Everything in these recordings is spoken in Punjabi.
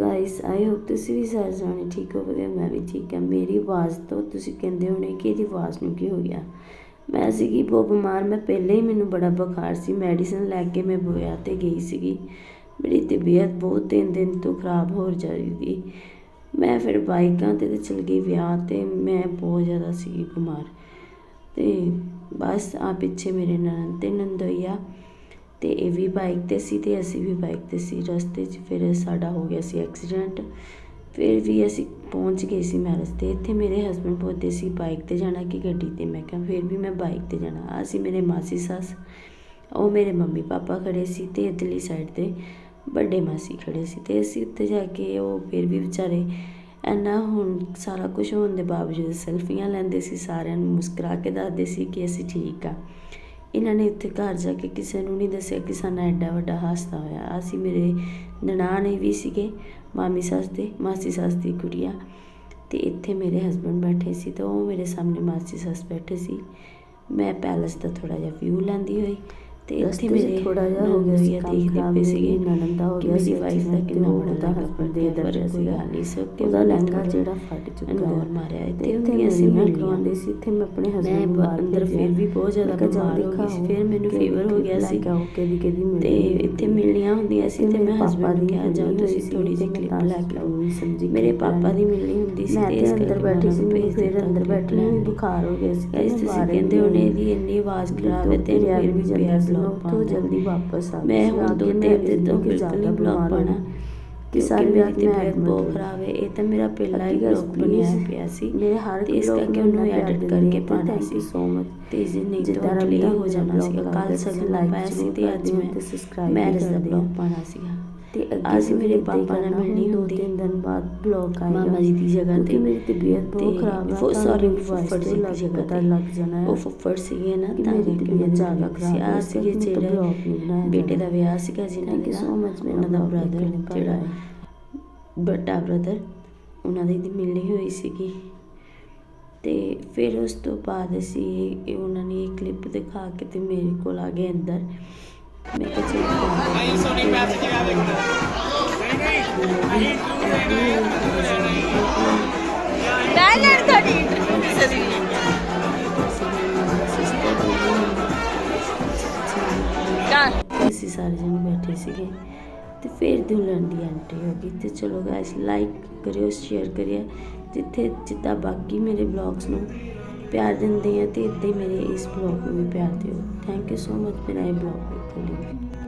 ਗਾਇਸ ਆਈ ਹੋਪ ਤੁਸੀਂ ਵੀ ਸਾਰੇ ਜਾਣੇ ਠੀਕ ਹੋਵੋਗੇ, ਮੈਂ ਵੀ ਠੀਕ ਹਾਂ। ਮੇਰੀ ਆਵਾਜ਼ ਤੋਂ ਤੁਸੀਂ ਕਹਿੰਦੇ ਹੋਣੇ ਕਿ ਇਹਦੀ ਆਵਾਜ਼ ਨੂੰ ਕੀ ਹੋ ਗਿਆ? ਮੈਂ ਸੀਗੀ ਬਹੁਤ ਬਿਮਾਰ, ਮੈਂ ਪਹਿਲੇ ਹੀ ਮੈਨੂੰ ਬੜਾ ਬੁਖਾਰ ਸੀ। ਮੈਡੀਸਨ ਲੈ ਕੇ ਮੈਂ ਬੋਇਆ ਤੇ ਗਈ ਸੀਗੀ। ਮੇਰੀ ਤਬੀਅਤ ਬਹੁਤ ਤਿੰਨ ਦਿਨ ਤੋਂ ਖਰਾਬ ਹੋ ਜਾ ਰਹੀ ਸੀ। ਮੈਂ ਫਿਰ ਬਾਈਕਾਂ ਤੇ ਤੇ ਚਲ ਗਈ ਵਿਆਹ ਤੇ, ਮੈਂ ਬਹੁਤ ਜ਼ਿਆਦਾ ਸੀ ਬਿਮਾਰ। ਤੇ ਬਸ ਆ ਪਿੱਛੇ ਮੇਰੇ ਨਨਦ ਤੇ ਨੰਦੋਈਆ ਅਤੇ ਇਹ ਵੀ ਬਾਈਕ ਤੇ ਸੀ ਅਤੇ ਅਸੀਂ ਵੀ ਬਾਈਕ ਤੇ ਸੀ। ਰਸਤੇ 'ਚ ਫਿਰ ਸਾਡਾ ਹੋ ਗਿਆ ਸੀ ਐਕਸੀਡੈਂਟ ਫਿਰ ਵੀ ਅਸੀਂ ਪਹੁੰਚ ਗਏ ਸੀ ਮੈਰਿਜ ਤੇ। ਇੱਥੇ ਮੇਰੇ ਹਸਬੈਂਡ ਪੁੱਛਦੇ ਸੀ ਬਾਈਕ ਤੇ ਜਾਣਾ ਕਿ ਗੱਡੀ ਤੇ? ਮੈਂ ਕਿਹਾ, ਫਿਰ ਵੀ ਮੈਂ ਬਾਈਕ ਤੇ ਜਾਣਾ। ਅਸੀਂ ਮੇਰੇ ਮਾਸੀ ਸੱਸ। ਉਹ ਮੇਰੇ ਮੰਮੀ ਪਾਪਾ ਖੜ੍ਹੇ ਸੀ ਅਤੇ ਇਧਰਲੀ ਸਾਈਡ ਤੇ ਵੱਡੇ ਮਾਸੀ ਖੜ੍ਹੇ ਸੀ ਅਤੇ ਅਸੀਂ ਉੱਤੇ ਜਾ ਕੇ ਉਹ ਫਿਰ ਵੀ ਵਿਚਾਰੇ ਇੰਨਾ ਹੁਣ ਸਾਰਾ ਕੁਝ ਹੋਣ ਦੇ ਬਾਵਜੂਦ ਸੈਲਫੀਆਂ ਲੈਂਦੇ ਸੀ, ਸਾਰਿਆਂ ਨੂੰ ਮੁਸਕਰਾ ਕੇ ਦੱਸਦੇ ਸੀ ਕਿ ਅਸੀਂ ਠੀਕ ਆ। ਇਹਨਾਂ ਨੇ ਉੱਥੇ ਘਰ ਜਾ ਕੇ ਕਿਸੇ ਨੂੰ ਨਹੀਂ ਦੱਸਿਆ ਕਿ ਸਾਨੂੰ ਐਡਾ ਵੱਡਾ ਹਾਦਸਾ ਹੋਇਆ। ਅਸੀਂ ਮੇਰੇ ਨਨਾਣੇ ਵੀ ਸੀਗੇ, ਮਾਮੀ ਸੱਸ ਦੇ, ਮਾਸੀ ਸੱਸ ਦੀ ਕੁੜੀਆ ਤੇ ਇੱਥੇ ਮੇਰੇ ਹਸਬੰਡ ਬੈਠੇ ਸੀ ਤੇ ਉਹ ਮੇਰੇ ਸਾਹਮਣੇ ਮਾਸੀ ਸੱਸ ਬੈਠੇ ਸੀ। ਮੈਂ ਪੈਲਸ ਦਾ ਥੋੜਾ ਜਿਹਾ ਵਿਊ ਲੈਂਦੀ ਹੋਈ। ਤੇ 'ਚ ਮੇਰੇ ਥੋੜ੍ਹਾ ਜਿਹਾ ਹੋ ਗਿਆ ਸੀ ਦੇਖਦੇ ਪਏ ਸੀਗੇ ਨਣਦ ਦਾ ਹੋ ਗਿਆ ਸੀ ਵਾਈਫ ਦਾ ਕਿੰਨਾ ਤੇ ਬੜਾ husband ਦੇ ਦੇ ਦਰ ਸੀਗਾ। ਨਹੀਂ ਕੇ ਉਹਦਾ ਲਹਿੰਗਾ ਜਿਹੜਾ ਫਟ ਚੁੱਕਾ ਅੰਗੋਰ ਮਾਰਿਆ ਤੇ ਇੱਥੇ ਇੱਥੇ ਹੁੰਦੀਆਂ ਸੀ ਮਿਲਣੀਆਂ ਮਿਲਣੀਆਂ ਕਰਵਾਉਂਦੇ ਸੀ ਇੱਥੇ ਮੈਂ ਆਪਣੇ ਹਸਬੰਡ ਨੂੰ ਅੰਦਰ। ਫਿਰ ਵੀ ਬਹੁਤ ਜ਼ਿਆਦਾ ਬਿਮਾਰ ਹੋ ਗਈ ਸੀ ਫਿਰ ਮੈਨੂੰ ਫੀਵਰ ਹੋ ਗਿਆ ਸੀ ਕੇ ਆਓ ਕਿਹਦੀ ਮਿਲਣੀ ਤੇ ਇੱਥੇ ਮਿਲਣੀਆਂ ਹੁੰਦੀਆਂ ਸੀ ਤੇ ਮੈਂ ਹਸਬੰਡ ਨੂੰ ਦੀ ਕਿਹਾ ਜਾਓ ਤੁਸੀਂ ਥੋੜੀ ਸੀ ਜਿਹੀ ਤੇ ਕਲਿੱਪ ਲੈ ਕੇ ਆਓ ਸਮਝੀ ਮੇਰੇ ਪਾਪਾ। ਦੀ ਮਿਲਣੀ ਹੁੰਦੀ ਸੀ ਤੇ ਤੇ ਇਸ ਅੰਦਰ ਬੈਠੀ ਸੀ ਉਹਨਾਂ ਮੈਨੂੰ ਫਿਰ ਅੰਦਰ ਬੈਠੀ ਨੂੰ। ਬੁਖਾਰ ਹੋ ਗਿਆ ਸੀ ਗਾਇਸ ਤੁਸੀਂ ਕਹਿੰਦੇ ਹੋਣੇ ਇਹਦੀ ਇੰਨੀ ਆਵਾਜ਼ ਖਰਾਬ ਹੈ ਤੇ ਫਿਰ ਵੀ ਵੀ ਸੀ ਉੱਥੋਂ ਪਾਉਣਾ ਜਲਦੀ ਵਾਪਸ ਆ ਮੈਂ ਸੀ। ਹੁਣ ਦੋ ਤਿੰਨ ਦਿਨ ਤੋਂ ਬਿਲਕੁਲ ਨਹੀਂ ਪਾਉਣਾ ਹੋਈ। ਕਿ ਸਾਰੀ ਰਾਤ ਮੈਂ ਤਬੀਅਤ ਬਹੁਤ। ਖਰਾਬ ਹੈ ਇਹ ਤਾਂ ਮੇਰਾ ਪਹਿਲਾ ਹੀ ਬਲੌਗ ਬਣਿਆ ਪਿਆ ਸੀ ਮੇਰੇ ਹਰ ਤੇ ਇਸ ਕਰਕੇ ਉਹਨੂੰ ਐਡਿਟ ਕਰਕੇ ਤੇ ਪਾਣਾ ਸੀ so much। ਤੇ ਜੇ ਨਹੀਂ ਤਾਂ ਡਿਲੇ ਹੋ ਜਾਣਾ ਲੱਗਦਾ ਕੱਲ ਸਗਨ ਪਾਇਆ ਸੀ ਤੇ ਅੱਜ ਮੈਂ ਤੇ ਵੀ ਮੈਰਿਜ ਦਾ ਹੋ। ਪਾਣਾ ਸੀਗਾ ਤੇ ਅੱਜ ਮੇਰੇ ਪਾਪਾ ਨਾਲ ਮਿਲਣੀ ਦੋ ਹੁੰਦੀ ਤਿੰਨ ਦਿਨ ਬਾਅਦ ਬਲੌਗ ਆਏਗਾ ਮਾਮਾ ਜੀ ਦੀ ਜਗ੍ਹਾ ਤੇ ਮੇਰੀ ਤਬੀਅਤ ਬਹੁਤ ਖਰਾਬ ਹੈ ਮੇਰੀ voice ਫੁੱਫੜ ਜੀ ਦੀ ਲੱਗ ਜਗ੍ਹਾ ਤੇ। ਲੱਗ ਜਾਣਾ ਹੈ। ਉਹ ਫੁੱਫੜ ਸੀਗੇ ਨਾ ਕਿ ਤਾਂ ਮੇਰੀ ਤਬੀਅਤ ਜ਼ਿਆਦਾ ਸੀ ਖਰਾਬ ਆ। ਸੀਗੇ ਜਿਹੜੇ ਬੇਟੇ। ਦਾ ਵਿਆਹ ਸੀਗਾ you ਦਾ so much, ਮੇਰਾ ਉਹਨਾਂ ਦਾ ਬ੍ਰਦਰ ਜਿਹੜਾ ਵੱਡਾ ਬ੍ਰਦਰ ਉਹਨਾਂ ਦੀ ਮਿਲਣੀ ਹੋਈ ਸੀਗੀ। ਤੇ ਫਿਰ ਉਸ ਤੋਂ ਬਾਅਦ ਅਸੀਂ ਇਹ ਉਹਨਾਂ ਨੇ ਇਹ ਕਲਿੱਪ ਦਿਖਾ ਕੇ ਤੇ ਮੇਰੇ ਕੋਲ ਆ ਗਏ ਅੰਦਰ। ਮੈਂ ਕਿਹਾ ਚਲੋ ਨਹੀਂ ਸੋਨੀ ਮੈਚ ਜਿਹਾ ਦੇਖਣਾ ਬਹਿ ਲੈਣ ਤੁਹਾਡੀ ਇੰਟਰਵਿਊ ਕਿਸੇ ਦੀ ਚੱਲ ਅਸੀਂ ਸਾਰੇ ਜਣੇ ਬੈਠੇ ਸੀਗੇ ਤੇ ਫਿਰ ਦੁਲਹਨ ਦੀ ਐਂਟਰੀ ਹੋ ਗਈ ਤੇ ਚਲੋ ਗਾਇਸ ਲਾਈਕ ਕਰਿਓ ਸ਼ੇਅਰ ਕਰਿਓ। ਜਿੱਥੇ ਜਿੱਦਾਂ ਬਾਕੀ ਮੇਰੇ ਬਲੌਗਸ ਨੂੰ ਪਿਆਰ ਦਿੰਦੇ ਆ ਤੇ ਇੱਦਾਂ ਹੀ ਮੇਰੇ ਇਸ ਬਲੌਗ ਨੂੰ ਵੀ ਪਿਆਰ ਦਿਓ। ਥੈਂਕ ਯੂ ਸੋ ਮਚ ਮੇਰਾ ਇਹ ਬਲੌਗ Livre.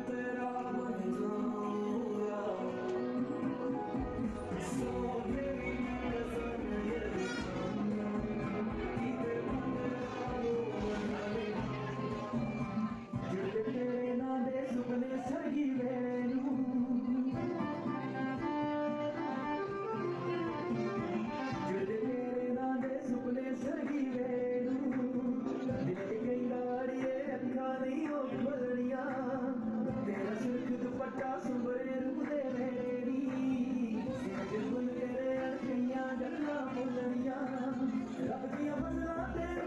ਵੇਖਣ ਲਈ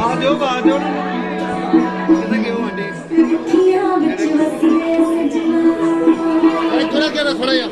ਆ ਦਿਓ ਬਾਦ ਦਿਓ ਨਾ ਇਹ ਤਾਂ ਕਿਉਂ ਹੰਡੇ ਥੋੜਾ ਜਿਹਾ